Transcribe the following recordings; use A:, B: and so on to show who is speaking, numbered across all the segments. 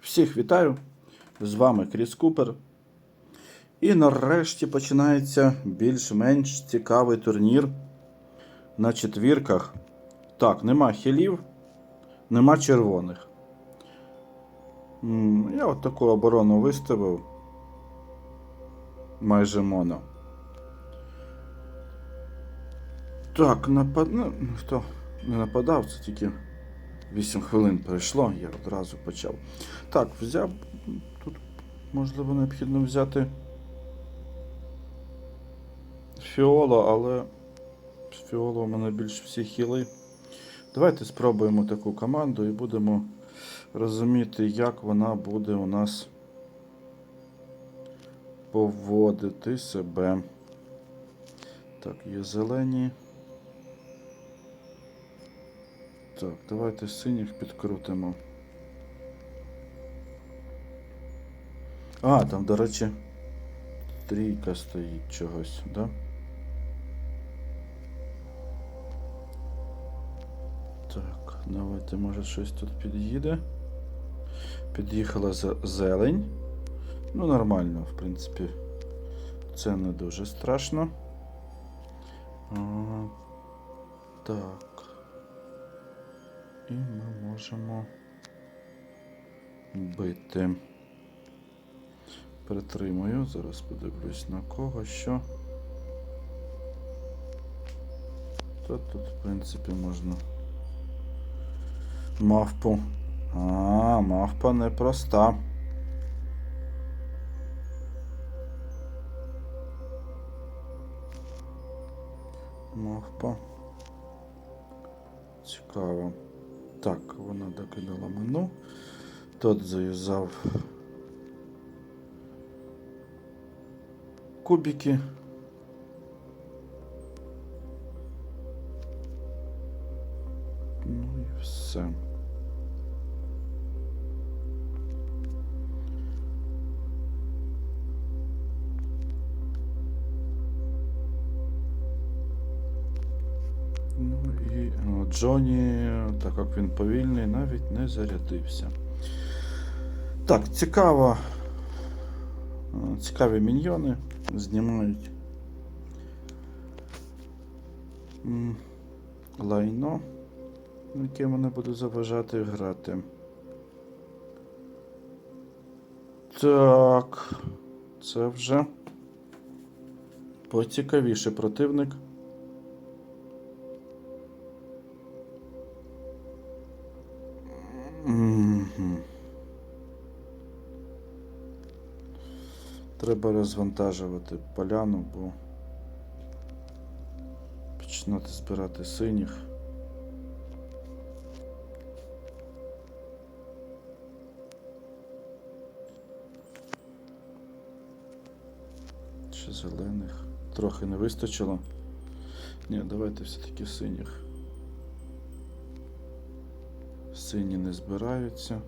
A: Всіх вітаю! З вами Кріс Купер. І нарешті починається більш-менш цікавий турнір на четвірках. Так, нема хілів, нема червоних. Я от таку оборону виставив. Майже моно. Так, напад... ну, хто не нападав, це тільки 8 хвилин пройшло, я одразу почав. Так, взяв. Тут можливо необхідно взяти фіоло, але з фіоло у мене більш всі хіли. Давайте спробуємо таку команду і будемо розуміти, як вона буде у нас поводити себе. Так, є зелені. Так, давайте синіх підкрутимо. А, там, до речі, трійка стоїть чогось, да? Так, давайте, може, щось тут під'їде. Під'їхала зелень. Ну, нормально, в принципі. Це не дуже страшно. А, так. І ми можемо бити. Притримую. Зараз подивлюсь на кого що. Та тут, в принципі, можна. Мавпу. А, мавпа непроста. Мавпа. Цікаво. Так, вона докидала мену. Тот зав'язав кубики. Ну і все. Ну і о, Джоні, так як він повільний, навіть не зарядився. Так, цікаво. Е, Цікаві міньйони знімають. Лайно, яке мене буде заважати грати. Так, це вже поцікавіше противник. Треба розвантажувати поляну, бо починати збирати синіх. Чи зелених. Трохи не вистачило. Ні, давайте все-таки синіх. Сині не збираються.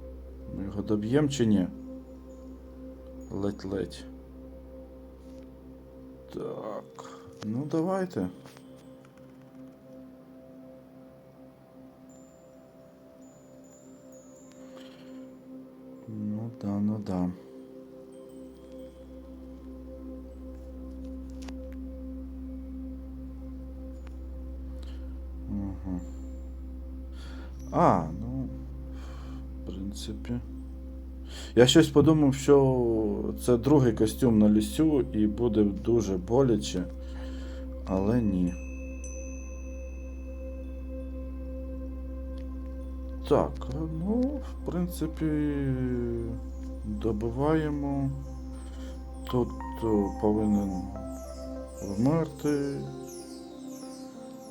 A: Ми його доб'ємо чи ні? Ледь-ледь. Так. Ну давайте. Ну да, ну да. Я щось подумав, що це другий костюм на лісю і буде дуже боляче, але ні. Так, ну, в принципі, добиваємо. Тут повинен вмерти.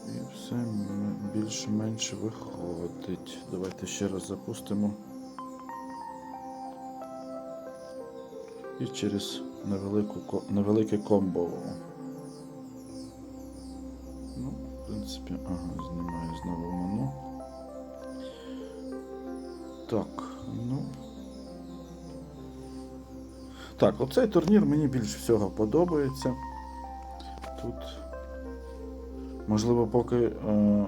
A: І все більш-менш виходить. Давайте ще раз запустимо. І через невелику, невелике комбо. Ну, в принципі, ага, знімаю знову ману. Так, ну. Так, оцей турнір мені більш всього подобається. Тут, можливо, поки е,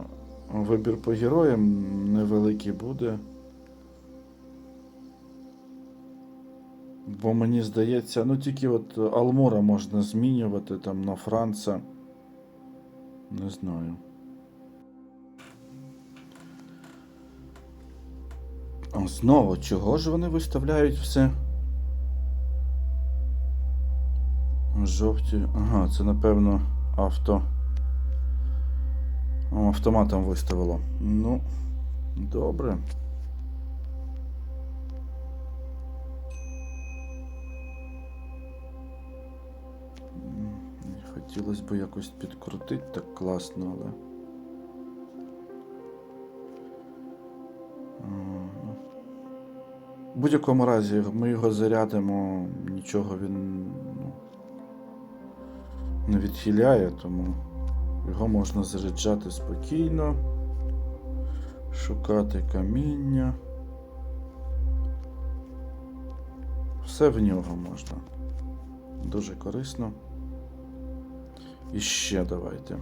A: вибір по героям невеликий буде. Бо мені здається, ну тільки от Алмура можна змінювати там на Франца. Не знаю. А знову, чого ж вони виставляють все? Жовті. Ага, це напевно авто. Автоматом виставило. Ну, добре. Хотілося б якось підкрутити так класно, але. Ну. В будь-якому разі ми його зарядимо, нічого він ну, не відхиляє, тому його можна заряджати спокійно, шукати каміння. Все в нього можна. Дуже корисно. І ще давайте.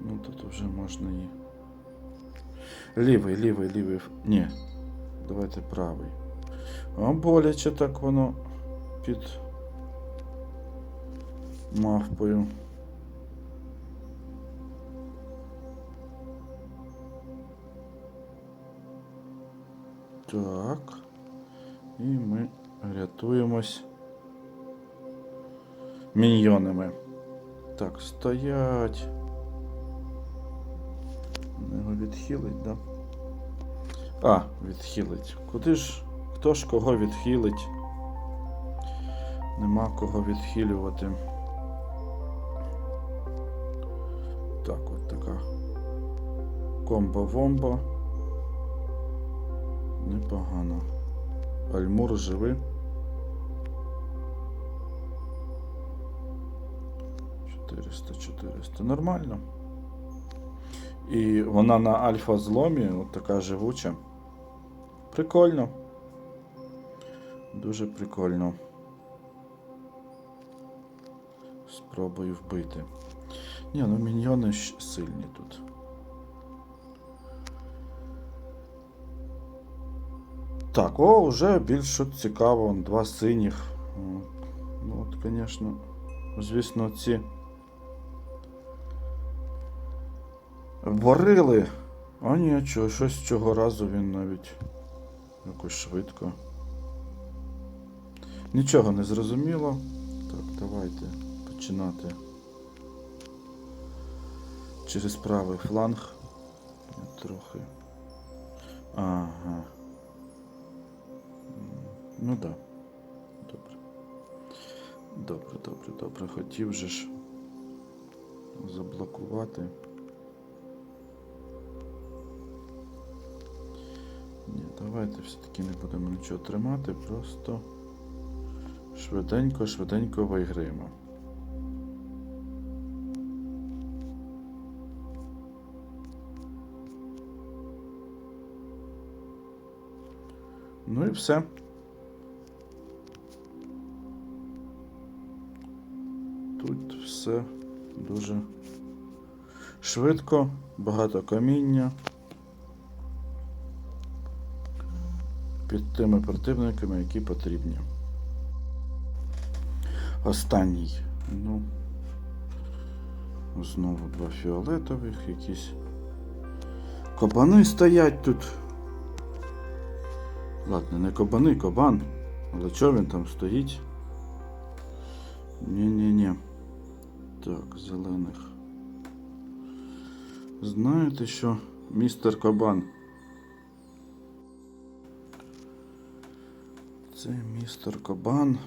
A: Ну тут вже можна і. Лівий, лівий, лівий. Ні. Давайте правий. А боляче так воно під мавпою. Так. І ми рятуємось міньйонами. Так, стоять. Його відхилить, да? А, відхилить. Куди ж? Хто ж кого відхилить? Нема кого відхилювати. Так, от така комбо-вомбо. Непогано. Альмур живий. 400, 400. Нормально. І вона на альфа зломі, от така живуча. Прикольно. Дуже прикольно. Спробую вбити. Ні, ну міньйони ж сильні тут. Так, о, вже більш цікаво, два синіх. Ну от, звісно, звісно, ці. Варили. А ні, чого, щось цього разу він навіть якось швидко. Нічого не зрозуміло. Так, давайте починати. Через правий фланг. Трохи. Ага. Ну да. Добре. Добре, добре, добре. Хотів же ж заблокувати. Ні, давайте все-таки не будемо нічого тримати, просто швиденько, швиденько виграємо. Ну і все. Все дуже швидко, багато каміння. під тими противниками, які потрібні. Останній. Ну, знову два фіолетових, якісь. Кабани стоять тут. Ладно, не кабани, кабан. Але чого він там стоїть? Ні-ні-ні. Так, зелених. Знаєте що, містер Кабан? Це містер Кабан.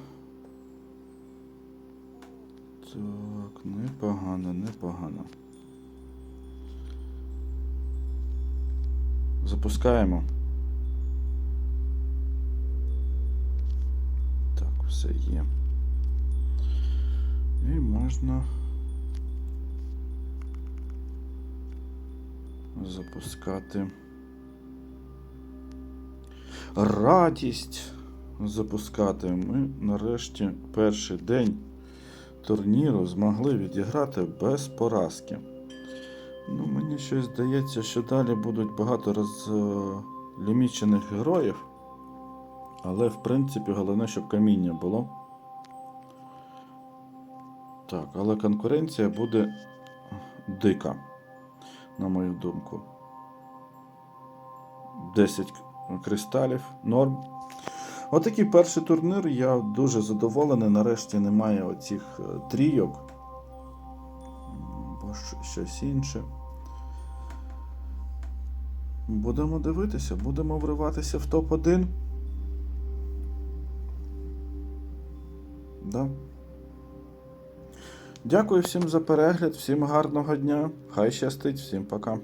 A: Так, непогано, непогано. Запускаємо. Так, все є. І можна запускати радість запускати. Ми нарешті перший день турніру змогли відіграти без поразки. Ну, мені щось здається, що далі будуть багато розлімічених героїв. Але, в принципі, головне, щоб каміння було. Так, але конкуренція буде дика, на мою думку. 10 кристалів, норм. Отакий перший турнір. Я дуже задоволений. Нарешті немає оцих е, трійок. М, Бо щось інше. Будемо дивитися, будемо вриватися в топ-1. Да. Дякую всім за перегляд, всім гарного дня. Хай щастить, всім пока.